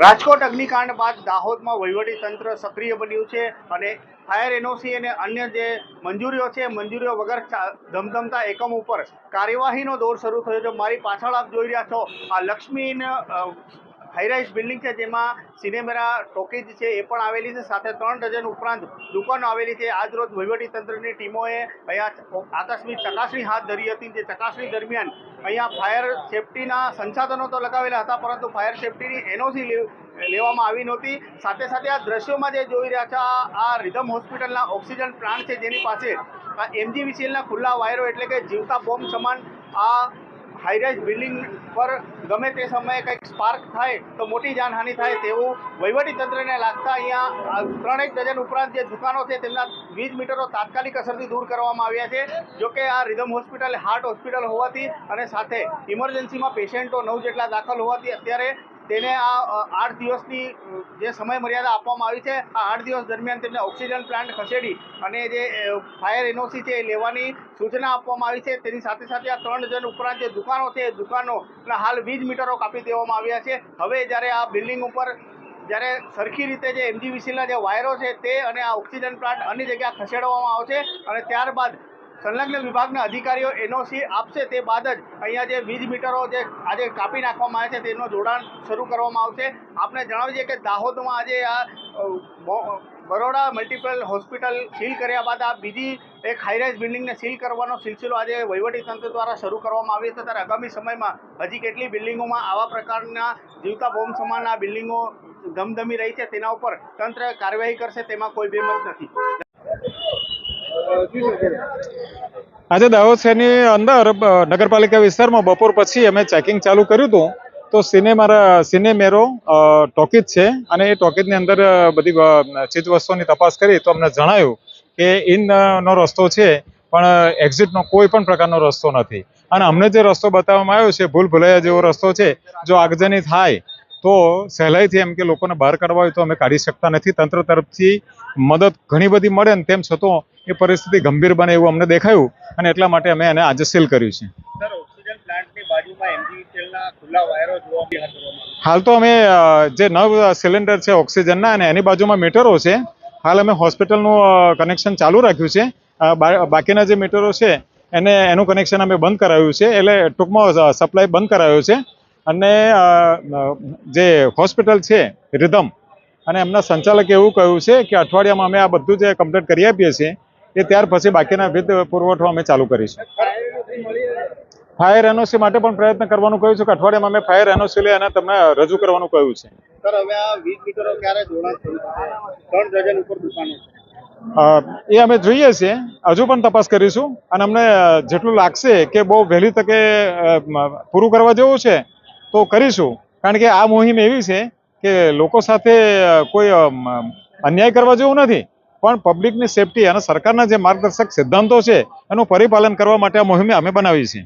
રાજકોટ અગ્નિકાંડ બાદ દાહોદમાં વહીવટી તંત્ર સક્રિય બન્યું છે અને ફાયર એનઓસી અને અન્ય જે મંજૂરીઓ છે મંજૂરીઓ વગર ધમધમતા એકમ ઉપર કાર્યવાહીનો દોર શરૂ થયો છે. મારી પાછળ આપ જોઈ રહ્યા છો, આ લક્ષ્મી હાઈરાઇઝ બિલ્ડિંગ છે જેમાં સિનેમેરા ટોકીજ છે એ પણ આવેલી છે. સાથે ત્રણ ડઝન ઉપરાંત દુકાનો આવેલી છે. આજ રોજ વહીવટી તંત્રની ટીમોએ અહીંયા આકસ્મિક ચકાસણી હાથ ધરી હતી જે ચકાસણી દરમિયાન અહીંયા ફાયર સેફટીના સંસાધનો તો લગાવેલા હતા, પરંતુ ફાયર સેફટીની એનઓસી લેવામાં આવી નહોતી. સાથે સાથે આ દ્રશ્યોમાં જે જોઈ રહ્યા છે, આ રિધમ હોસ્પિટલના ઓક્સિજન પ્લાન્ટ છે. જેની પાસે એમજીવીસીએલના ખુલ્લા વાયરો એટલે કે જીવતા બોમ્બ સમાન આ હાઈરાઇઝ બિલ્ડિંગ પર ગમે તે સમયે કંઈક સ્પાર્ક થાય તો મોટી જાનહાનિ થાય તેવું વહીવટી તંત્રને લાગતા અહીંયા ત્રણેક ડઝન ઉપરાંત જે દુકાનો છે તેમના વીજ મીટરો તાત્કાલિક અસરથી દૂર કરવામાં આવ્યા છે. જોકે આ રિધમ હોસ્પિટલ, હાર્ટ હોસ્પિટલ હોવાથી અને સાથે ઇમરજન્સીમાં પેશન્ટો નવ જેટલા દાખલ હોવાથી અત્યારે તેને આ આઠ દિવસની જે સમય મર્યાદા આપવામાં આવી છે, આ આઠ દિવસ દરમિયાન તેમને ઓક્સિજન પ્લાન્ટ ખસેડી અને જે ફાયર એનઓસી છે એ લેવાની સૂચના આપવામાં આવી છે. તેની સાથે સાથે આ ત્રણ જણ ઉપરાંત જે દુકાનો છે, એ દુકાનોના હાલ વીજ મીટરો કાપી દેવામાં આવ્યા છે. હવે જ્યારે આ બિલ્ડિંગ ઉપર જ્યારે સરખી રીતે જે એમજીવીસીના જે વાયરો છે તે અને આ ઓક્સિજન પ્લાન્ટ અન્ય જગ્યા ખસેડવામાં આવશે અને ત્યારબાદ સંલગ્ન વિભાગના અધિકારીઓ એનઓસી આપશે તે બાદ જ અહીંયા જે વીજ મીટરો જે આજે કાપી નાખવામાં આવે છે તેનું જોડાણ શરૂ કરવામાં આવશે. આપને જણાવીએ કે દાહોદમાં આજે આ બરોડા મલ્ટિપલ હોસ્પિટલ સીલ કર્યા બાદ આ બીજી એક હાઈરાઇઝ બિલ્ડિંગને સીલ કરવાનો સિલસિલો આજે વહીવટી તંત્ર દ્વારા શરૂ કરવામાં આવ્યો છે. ત્યારે આગામી સમયમાં હજી કેટલી બિલ્ડિંગોમાં આવા પ્રકારના જીવતા બોમ્બ સમાન આ બિલ્ડિંગો ધમધમી રહી છે તેના ઉપર તંત્ર કાર્યવાહી કરશે તેમાં કોઈ બેમત નથી. આજે દાહોદ શહેરની અંદર નગરપાલિકા વિસ્તારમાં બપોર પછી અમે ચેકિંગ ચાલુ કર્યું હતું. તો સિને મારા સિનેમેરો ટોકીજ છે. અને એ ટોકીજની અંદર બધી ચીજવસ્તુઓની ચીજ વસ્તુઓની તપાસ કરી તો અમને જણાયું કે ઇનનો રસ્તો છે, પણ એક્ઝિટનો કોઈ પણ પ્રકારનો રસ્તો નથી. અને અમને જે રસ્તો બતાવવામાં આવ્યો છે, ભૂલ ભૂલાયા જેવો રસ્તો છે, જો આગજની થાય તો સહેલાઈથી એમ કે લોકોને બહાર કાઢવા હોય તો અમે કાઢી શકતા નથી. તંત્ર તરફથી મદદ ઘણી બધી મળે ને તેમ છતાં એ પરિસ્થિતિ ગંભીર બને એવું અમને દેખાયું અને એટલા માટે અમે એને આજે સીલ કર્યું છે. હાલ તો અમે જે નવ સિલિન્ડર છે ઓક્સિજનના અને એની બાજુમાં મીટરો છે. હાલ અમે હોસ્પિટલનું કનેક્શન ચાલુ રાખ્યું છે. બાકીના જે મીટરો છે એને એનું કનેક્શન અમે બંધ કરાવ્યું છે. એટલે ટૂંકમાં સપ્લાય બંધ કરાવ્યો છે. અને જે હોસ્પિટલ છે રિધમ અને એમના સંચાલકે એવું કહ્યું છે કે અઠવાડિયામાં અમે આ બધું જે કમ્પ્લીટ કરી આપીએ છીએ એ ત્યાર પછી બાકીના વિધ પુરવઠો અમે ચાલુ કરીશું. ફાયર એનઓસી માટે પણ પ્રયત્ન કરવાનું કહ્યું છે કે અઠવાડિયામાં અમે ફાયર એનઓસી લઈ અને તમને રજૂ કરવાનું કહ્યું છે. એ અમે જોઈએ છીએ હજુ પણ તપાસ કરીશું અને અમને જેટલું લાગશે કે બહુ વહેલી તકે પૂરું કરવા જેવું છે તો કરીશું. કારણ કે આ મુહિમ એવી છે કે લોકો સાથે કોઈ અન્યાય કરવા જેવું નથી. પણ પબ્લિકની સેફટી અને સરકારના જે માર્ગદર્શક સિદ્ધાંતો છે, એનું પરિપાલન કરવા માટે આ મોહિમ અમે બનાવી છે.